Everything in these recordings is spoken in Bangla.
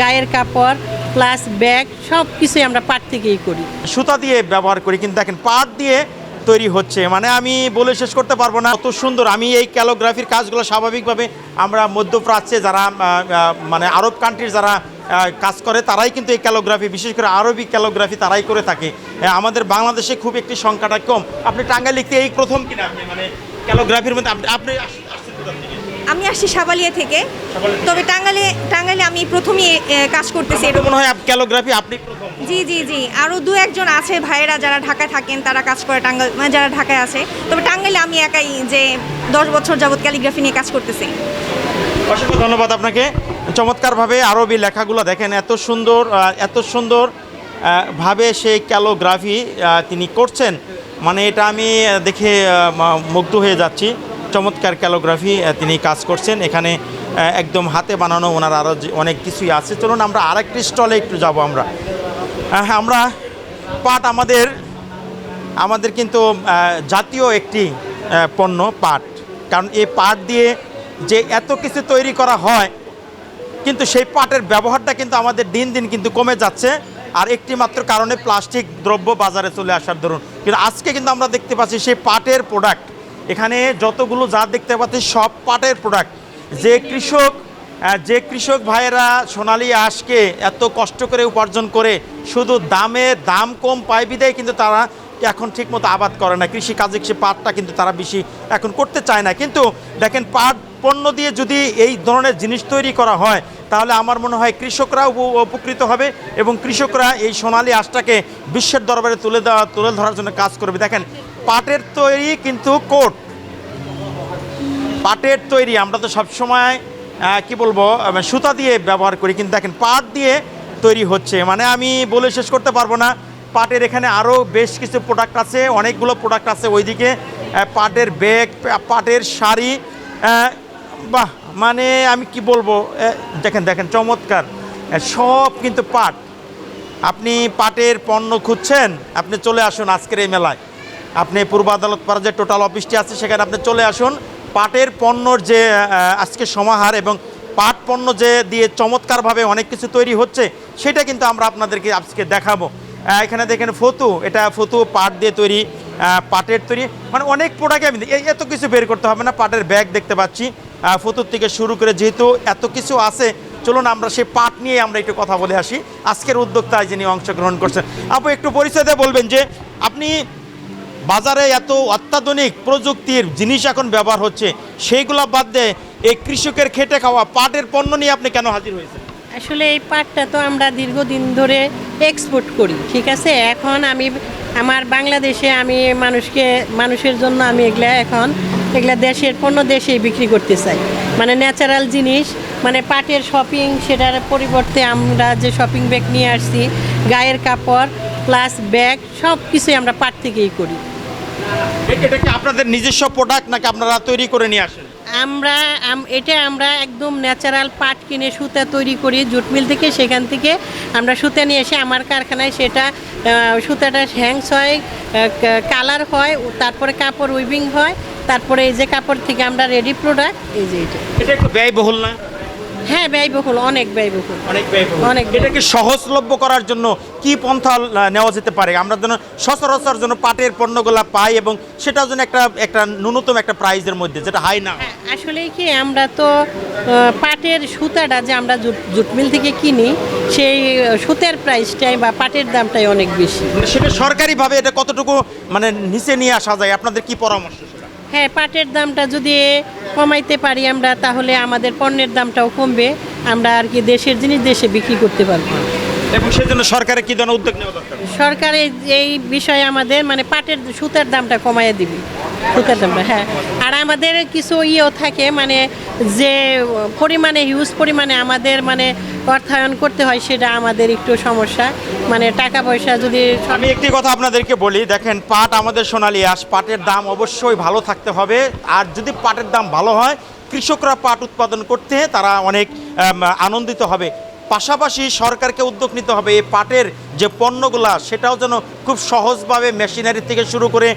গায়ের কাপড় প্লাস ব্যাগ সব কিছুই আমরা পাট থেকেই করি। সুতা দিয়ে ব্যবহার করি, কিন্তু দেখেন পাট দিয়ে তৈরি হচ্ছে। মানে আমি বলে শেষ করতে পারব না অত সুন্দর। আমি এই ক্যালোগ্রাফির কাজগুলো স্বাভাবিকভাবে আমরা মধ্যপ্রাচ্যে যারা মানে আরব কান্ট্রির যারা কাজ করে, তারাই কিন্তু এই ক্যালোগ্রাফি বিশেষ করে আরবি ক্যালোগ্রাফি তারাই করে থাকে। আমাদের বাংলাদেশে খুব একটি সংখ্যাটা কম। আপনি টাঙ্গাই লিখতে এই প্রথম কিনা মানে ক্যালোগ্রাফির মধ্যে আপনি আপনি আমি আসছি সাবালিয়া থেকে। তবে টাঙ্গালে টাঙ্গালে আমি প্রথমই কাজ করতেছি এটা মনে হয় ক্যালোগ্রাফি আপনি প্রথম। জি জি জি। আরও দু একজন আছে ভাইয়েরা যারা ঢাকায় থাকেন তারা কাজ করে টাঙ্গাল মানে যারা ঢাকায় আছে। তবে টাঙ্গাইলে আমি একাই যে দশ বছর যাবত ক্যালিগ্রাফি নিয়ে কাজ করতেছি। অসংখ্য ধন্যবাদ আপনাকে। চমৎকারভাবে আরবি লেখাগুলো দেখেন এত সুন্দর এত সুন্দর ভাবে সেই ক্যালোগ্রাফি তিনি করছেন। মানে এটা আমি দেখে মুগ্ধ হয়ে যাচ্ছি। চমৎকার ক্যালোগ্রাফি তিনি কাজ করছেন। এখানে একদম হাতে বানানো ওনার আরও অনেক কিছুই আছে। চলুন আমরা আরেকটি স্টলে একটু যাব আমরা। আহ, আমরা পাট আমাদের আমাদের কিন্তু জাতীয় একটি পণ্য পাট। কারণ এই পাট দিয়ে যে এত কিছু তৈরি করা হয় কিন্তু সেই পাটের ব্যবহারটা কিন্তু আমাদের দিন দিন কিন্তু কমে যাচ্ছে। আর একটি মাত্র কারণে প্লাস্টিক দ্রব্য বাজারে চলে আসার ধরুন কিন্তু আজকে কিন্তু আমরা দেখতে পাচ্ছি সেই পাটের প্রোডাক্ট এখানে যতগুলো যা দেখতে পাচ্ছি, সব পাটের প্রোডাক্ট যে কৃষক যে কৃষক ভাইয়েরা সোনালি আঁশকে এত কষ্ট করে উপার্জন করে, শুধু দামে দাম কম পায় বিদায়, কিন্তু তারা এখন ঠিকমতো আবাদ করে না। কৃষি কাজে সে পাটটা কিন্তু তারা বেশি এখন করতে চায় না। কিন্তু দেখেন, পাট পণ্য দিয়ে যদি এই ধরনের জিনিস তৈরি করা হয়, তাহলে আমার মনে হয় কৃষকরা উপ- উপকৃত হবে এবং কৃষকরা এই সোনালি আঁশটাকে বিশ্বের দরবারে তুলে দেওয়া, তুলে ধরার জন্য কাজ করবে। দেখেন পাটের তৈরি কিন্তু কোট। পাটের তৈরি, আমরা তো সবসময় কি বলব সুতা দিয়ে ব্যবহার করি, কিন্তু দেখেন পাট দিয়ে তৈরি হচ্ছে। মানে আমি বলে শেষ করতে পারব না, পাটের এখানে আরও বেশ কিছু প্রোডাক্ট আছে, অনেকগুলো প্রোডাক্ট আছে ওইদিকে পাটের ব্যাগ পাটের শাড়ি বাহ মানে আমি কি বলব দেখেন দেখেন, চমৎকার। সব কিন্তু পাট। আপনি পাটের পণ্য খুঁজছেন, আপনি চলে আসুন আজকের এই মেলায়। আপনি পূর্ব আদালত পাড়া যে টোটাল অফিসটি আছে, সেখানে আপনি চলে আসুন। পাটের পণ্যর যে আজকে সমাহার এবং পাট পণ্য যে দিয়ে চমৎকারভাবে অনেক কিছু তৈরি হচ্ছে, সেটা কিন্তু আমরা আপনাদেরকে আজকে দেখাবো। এখানে দেখেন ফতু, এটা ফতু পাট দিয়ে তৈরি পাটের তৈরি। মানে অনেক প্রোডাক্ট আমি এত কিছু বের করতে হবে না, পাটের ব্যাগ দেখতে পাচ্ছি। ফতুর থেকে শুরু করে যেহেতু এত কিছু আছে, চলুন আমরা সেই পাট নিয়ে আমরা একটু কথা বলে আসি। আজকের উদ্যোক্তায় যিনি অংশগ্রহণ করছেন, আপু একটু পরিচয় দিয়ে বলবেন যে, আপনি বাজারে এত অত্যাধুনিক প্রযুক্তির জিনিস এখন ব্যবহার হচ্ছে, সেইগুলো বাদ দিয়ে এই কৃষকের খেটে খাওয়া পাটের পণ্য নিয়ে আপনি কেন হাজির হয়েছেন? আসলে এই পাটটা তো আমরা দীর্ঘদিন ধরে এক্সপোর্ট করি, ঠিক আছে? এখন আমি, আমার বাংলাদেশে আমি মানুষকে, মানুষের জন্য আমি এগুলা এখন, এগুলা দেশের পণ্য দেশেই বিক্রি করতে চাই। মানে ন্যাচারাল জিনিস মানে পাটের শপিং সেটার পরিবর্তে আমরা যে শপিং ব্যাগ নিয়ে আসছি, গায়ের কাপড় প্লাস ব্যাগ সব কিছুই আমরা পাট থেকেই করি। এটা কি আপনাদের নিজস্ব প্রোডাক্ট নাকি আপনারা তৈরি করে নিয়ে আসেন? আমরা এটা আমরা একদম ন্যাচারাল পাট কিনে সুতা তৈরি করি জুট মিল থেকে সেখান থেকে আমরা সুতা নিয়ে এসে আমার কারখানায় সেটা সুতাটা হ্যাংস হয় কালার হয় তারপরে কাপড় উইভিং হয় তারপরে এই যে কাপড় থেকে আমরা রেডি প্রোডাক্ট এই যে এটা। এটা একটু ব্যয়বহুল না? হ্যাঁ ব্যয়বহুল অনেক ব্যয়বহুল। অনেক ব্যয়বহুল। অনেক এটাকে সহজলভ্য করার জন্য কি পন্থা নেওয়া যেতে পারে? আমরা যেন সচরাচর জন্য পাটের পণ্যগুলা পাই এবং সেটার জন্য একটা একটা ন্যূনতম একটা প্রাইজের মধ্যে যেটা হাই না। হয়। আসলে কি আমরা তো পাটের সুতাটা যে আমরা জুট মিল থেকে কিনি সেই সুতার প্রাইসটাই বা পাটের দামটাই অনেক বেশি। মানে সেটা সরকারিভাবে এটা কতটুকু মানে নিচে নিয়ে আসা যায়? আপনাদের কি পরামর্শ হ্যাঁ পাটের দামটা যদি কমাইতে পারি আমরা, তাহলে আমাদের পণ্যের দামটাও কমবে, আমরা আর কি দেশের জিনিস দেশে বিক্রি করতে পারব। এবং সেজন্য সরকারের কি ধরনের উদ্যোগ নেওয়া দরকার? সরকার এই- বিষয়ে আমাদের মানে পাটের সুতার দামটা কমাইয়ে দিবি। সুতার দামটা হ্যাঁ। আর আমাদের কিছু ইয়েও থাকে মানে যে পরিমাণে হিউজ পরিমাণে আমাদের মানে অর্থায়ন করতে হয় সেটা আমাদের একটু সমস্যা। মানে টাকা পয়সা যদি আমি একটি কথা আপনাদেরকে বলি দেখেন পাট আমাদের সোনালী আঁশ পাটের দাম অবশ্যই ভালো থাকতে হবে। আর যদি পাটের দাম ভালো হয় কৃষকরা পাট উৎপাদন করতে তারা অনেক আনন্দিত হবে। পাশাপাশি সরকারকে উদ্যোগ নিতে হবে এই পাটের যে পণ্যগুলা, সেটাও যেন খুব সহজভাবে মেশিনারি থেকে শুরু করে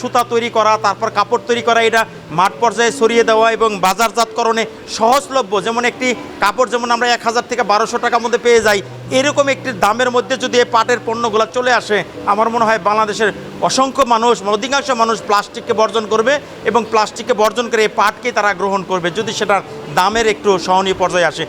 সুতা তৈরি করা, তারপর কাপড় তৈরি করা, এটা মাঠ পর্যায়ে সরিয়ে দেওয়া এবং বাজারজাতকরণে সহজলভ্য। যেমন একটি কাপড় যেমন আমরা এক হাজার থেকে বারোশো টাকার মধ্যে পেয়ে যাই, এরকম একটি দামের মধ্যে যদি এই পাটের পণ্যগুলো চলে আসে, আমার মনে হয় বাংলাদেশের অসংখ্য মানুষ অধিকাংশ মানুষ প্লাস্টিককে বর্জন করবে এবং প্লাস্টিককে বর্জন করে এই পাটকে তারা গ্রহণ করবে, যদি সেটার দামের একটু সহনীয় পর্যায়ে আসে।